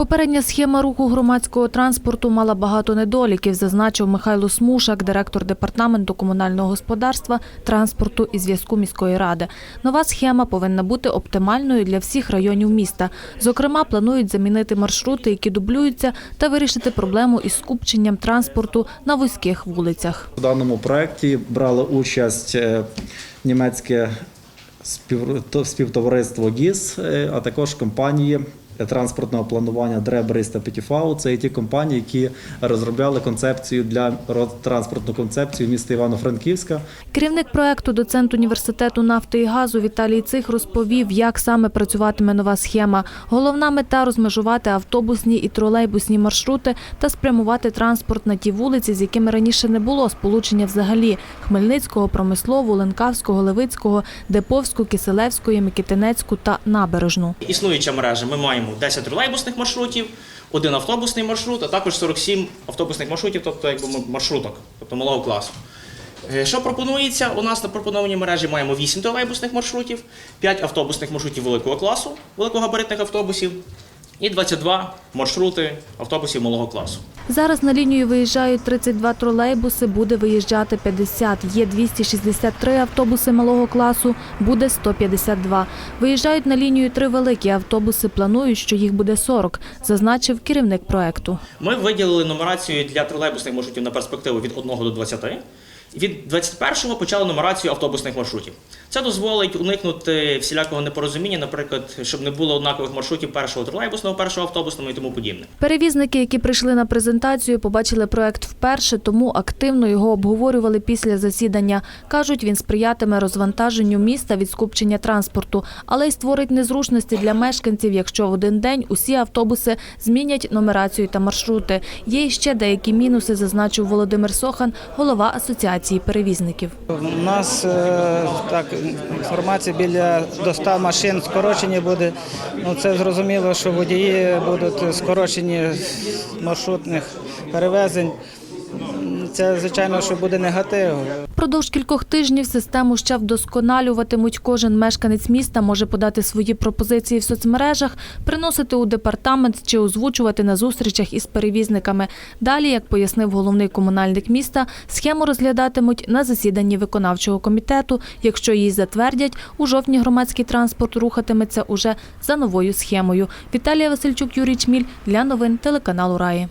Попередня схема руху громадського транспорту мала багато недоліків, зазначив Михайло Смушак, директор департаменту комунального господарства, транспорту і зв'язку міської ради. Нова схема повинна бути оптимальною для всіх районів міста. Зокрема, планують замінити маршрути, які дублюються, та вирішити проблему із скупченням транспорту на вузьких вулицях. У даному проєкті брали участь е, німецьке спів- співтовариство ГІС, е, а також компанії транспортного планування Дребрис та Петіфау. Це є ті компанії, які розробляли концепцію для транспортну концепцію міста Івано-Франківська. Керівник проекту, доцент університету нафти і газу Віталій Цих розповів, як саме працюватиме нова схема. Головна мета розмежувати автобусні і тролейбусні маршрути та спрямувати транспорт на ті вулиці, з якими раніше не було сполучення взагалі Хмельницького, Промислову, Ленкавського, Левицького, Деповську, Киселевської, Микитинецьку та Набережну. Існуюча мережа. Ми маємо 10 тролейбусних маршрутів, один автобусний маршрут, а також 47 автобусних маршрутів, тобто якби маршруток, тобто малого класу. Е, Що пропонується? У нас на пропонованій мережі маємо 8 тролейбусних маршрутів, 5 автобусних маршрутів великого класу, великогабаритних автобусів і 22 маршрути автобусів малого класу. Зараз на лінію виїжджають 32 тролейбуси, буде виїжджати 50. Є 263 автобуси малого класу, буде 152. Виїжджають на лінію три великі автобуси, планують, що їх буде 40, зазначив керівник проекту. Ми виділили нумерацію для тролейбусних маршрутів на перспективу від 1 до 20. Від 21-го почали нумерацію автобусних маршрутів. Це дозволить уникнути всілякого непорозуміння, наприклад, щоб не було однакових маршрутів першого тролейбусного, першого автобусного і тому подібне. Перевізники, які прийшли на презентацію, побачили проект вперше, тому активно його обговорювали після засідання. Кажуть, він сприятиме розвантаженню міста від скупчення транспорту, але й створить незручності для мешканців, якщо в один день усі автобуси змінять нумерацію та маршрути. Є ще деякі мінуси, зазначив Володимир Сохан, голова асоціації перевізників. У нас е, так інформація біля до 100 машин скорочені буде. Ну це зрозуміло, що водії будуть скорочені маршрутних перевезень. Це звичайно, що буде негатив. Продовж кількох тижнів систему ще вдосконалюватимуть. Кожен мешканець міста може подати свої пропозиції в соцмережах, приносити у департамент чи озвучувати на зустрічах із перевізниками. Далі, як пояснив головний комунальник міста, схему розглядатимуть на засіданні виконавчого комітету. Якщо її затвердять, у жовтні громадський транспорт рухатиметься уже за новою схемою. Віталія Васильчук, Юрій Чміль для новин телеканалу Раї.